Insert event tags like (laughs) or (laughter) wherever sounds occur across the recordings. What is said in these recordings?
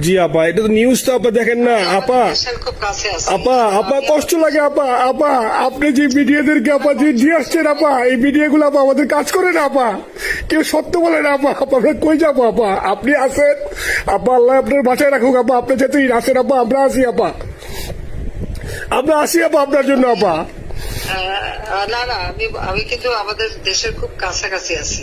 জি আপা এটা তো নিউজ তো আপা দেখেন না আপা। খুব কাছে আছে। আপা আপা কষ্ট লাগে আপা আপা আপনি যে ভিডিওদেরকে আপা যে দিয়ে আসছেন আপা এই আপা আমাদের কাজ করে না আপা। কেউ সত্য বলে না আপা। আপা আমরা কই যাব আপা? আপনি আসেন আপা আল্লাহ আপনার বাঁচায় রাখুক আপা। আপনি যেতেই আসেন আপা আমরা আসি আপা। আমরা আসি আপা আপনার জন্য আপা। না না আমি আমি কিন্তু আমাদের দেশের খুব কাছাকাছি আছি।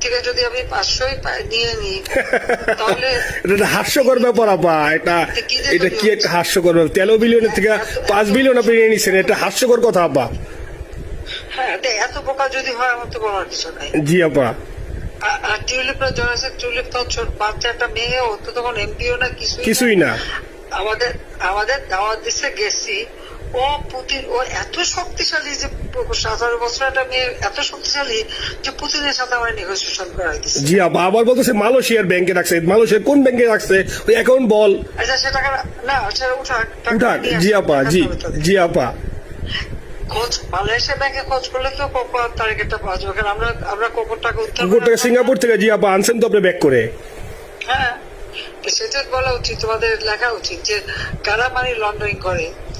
থেকে যদি আমি পাঁচশোই নিয়ে নিই তাহলে (laughs) এটা হাস্যকর ব্যাপার আপা। এটা এটা কি একটা হাস্যকর ব্যাপার? তেরো বিলিয়নের থেকে পাঁচ বিলিয়ন আপনি নিয়ে নিচ্ছেন এটা হাস্যকর কথা আপা। হ্যাঁ এত যদি হয় আমার তো বলার কিছু নাই। জি আপা। আর- টিউলিপরা টিউলিপ তো মেয়ে ও তো তখন এমপিও না কিছুই না। কিছুই না। আমাদের আমাদের দাওয়াত দিচ্ছে গেছি। ও পুতিন ও এত শক্তিশালী যে সতেরো বছর একটা মেয়ে এত শক্তিশালী যে পুতিনের সাথে আমার নেগোসিয়েশন করাই দিচ্ছে জি আপা আবার বলতেছে মালয়েশিয়ার ব্যাংকে রাখছে। মালয়েশিয়ার কোন ব্যাংকে রাখছে? ওই অ্যাকাউন্ট বল। আচ্ছা সে টাকা না সেটা উঠাক টাকা উঠাক। জি আপা জি জি আপা খোঁজ মালয়েশিয়া ব্যাংকে খোঁজ করলে তো কোকোর তারিখটা পাওয়া যাবে। কারণ আমরা আমরা কোকোর টাকা উদ্ধার কুকুর করে- সিঙ্গাপুর থেকে জি আপা আনছেন তো আপনি ব্যাক করে। হ্যাঁ সেটা বলা উচিত তোমাদের লেখা উচিত যে কারা মানি লন্ডারিং করে?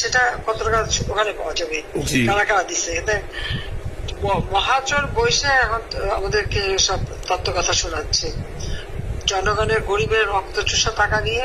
সেটা কত টাকা ওখানে পাওয়া যাবে। কারা কারা দিচ্ছে এতে মহাচর বৈশে এখন আমাদেরকে সব তত্ত্ব কথা শোনাচ্ছে। জনগণের গরিবের রক্ত চুষা টাকা নিয়ে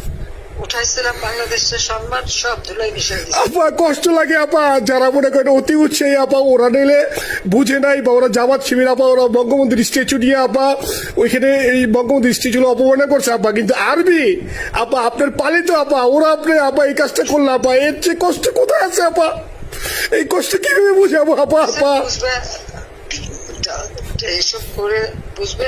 উঠাইছিলাম বাংলাদেশের সম্মান সব ধুলাই মিশাই আপা কষ্ট লাগে আপা। যারা মনে করেন অতি উৎসাহী আপা ওরা নিলে বুঝে নাই বা ওরা জামাত শিবির আপা ওরা বঙ্গবন্ধুর স্ট্যাচু নিয়ে আপা ওইখানে এই বঙ্গবন্ধুর স্ট্যাচু অপমানে করছে আপা। কিন্তু আরবি আপা আপনার পালিত আপা ওরা আপনি আপা এই কাজটা করল আপা এর চেয়ে কষ্ট কোথায় আছে আপা? এই কষ্ট কীভাবে বুঝাবো আপা আপা এইসব করে বুঝবে?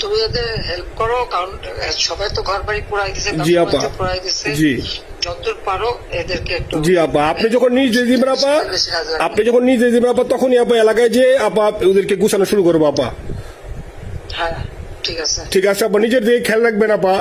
তুমি হেল্প করো কারণ সবাই তো ঘর বাড়ি দিছে জি, আপা। দিছে জি। যতদূর পারো এদেরকে একটু জি আপা আপনি যখন নিজে দিবেন আপা। আপনি যখন নিজে দিবেন আপা তখনই আপা এলাকায় যে আপা ওদেরকে গুছানো শুরু করব আপা হ্যাঁ ঠিক আছে ঠিক আছে আপা নিজের দিকে খেয়াল রাখবেন আপা